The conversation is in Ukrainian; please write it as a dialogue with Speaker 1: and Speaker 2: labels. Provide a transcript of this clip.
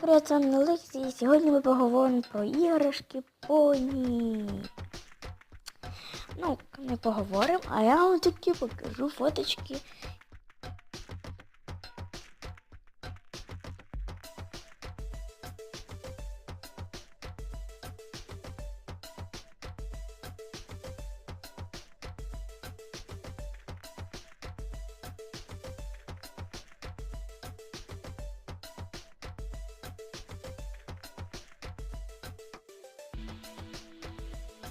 Speaker 1: Привіт, з вами Олексій, і сьогодні ми поговоримо про іграшки поні. Ну, не поговоримо, а я вам таки покажу фоточки